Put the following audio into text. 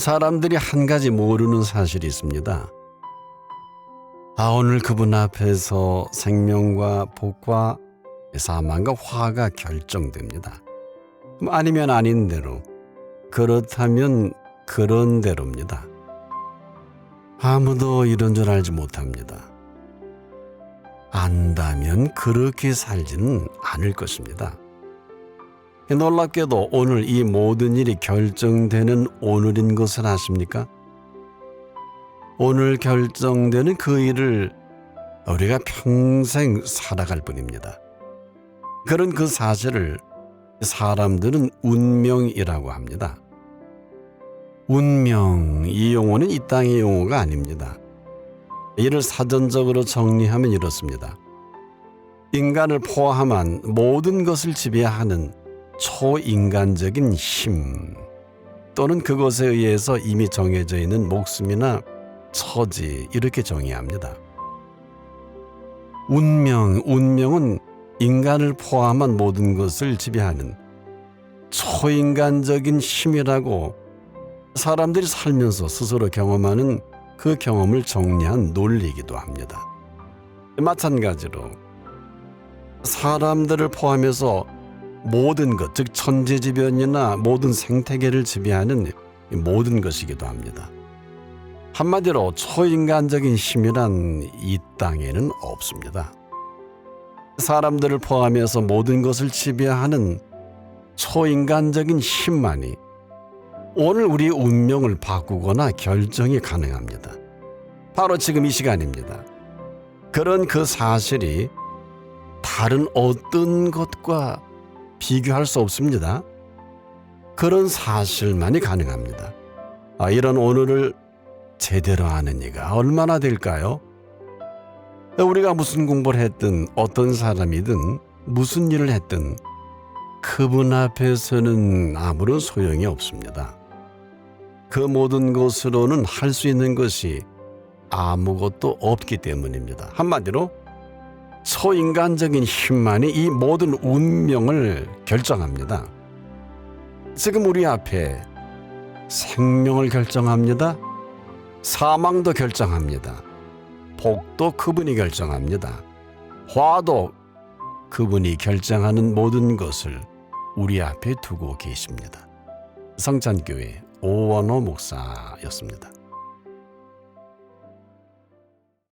사람들이 한 가지 모르는 사실이 있습니다. 아, 오늘 그분 앞에서 생명과 복과 사망과 화가 결정됩니다. 그럼 아니면 아닌 대로, 그렇다면 그런 대로입니다. 아무도 이런 줄 알지 못합니다. 안다면 그렇게 살지는 않을 것입니다. 놀랍게도 오늘 이 모든 일이 결정되는 오늘인 것을 아십니까? 오늘 결정되는 그 일을 우리가 평생 살아갈 뿐입니다. 그런 그 사실을 사람들은 운명이라고 합니다. 운명, 이 용어는 이 땅의 용어가 아닙니다. 이를 사전적으로 정리하면 이렇습니다. 인간을 포함한 모든 것을 지배하는 초인간적인 힘 또는 그것에 의해서 이미 정해져 있는 목숨이나 처지 이렇게 정의합니다. 운명, 운명은 인간을 포함한 모든 것을 지배하는 초인간적인 힘이라고 사람들이 살면서 스스로 경험하는 그 경험을 정리한 논리이기도 합니다. 마찬가지로 사람들을 포함해서 모든 것, 즉 천재지변이나 모든 생태계를 지배하는 이 모든 것이기도 합니다. 한마디로 초인간적인 힘이란 이 땅에는 없습니다. 사람들을 포함해서 모든 것을 지배하는 초인간적인 힘만이 오늘 우리 운명을 바꾸거나 결정이 가능합니다. 바로 지금 이 시간입니다. 그런 그 사실이 다른 어떤 것과 비교할 수 없습니다. 그런 사실만이 가능합니다. 아, 이런 오늘을 제대로 아는 이가 얼마나 될까요? 우리가 무슨 공부를 했든 어떤 사람이든 무슨 일을 했든 그분 앞에서는 아무런 소용이 없습니다. 그 모든 것으로는 할 수 있는 것이 아무것도 없기 때문입니다. 한마디로 초인간적인 힘만이 이 모든 운명을 결정합니다. 지금 우리 앞에 생명을 결정합니다. 사망도 결정합니다. 복도 그분이 결정합니다. 화도 그분이 결정하는 모든 것을 우리 앞에 두고 계십니다. 성찬교회 오원호 목사였습니다.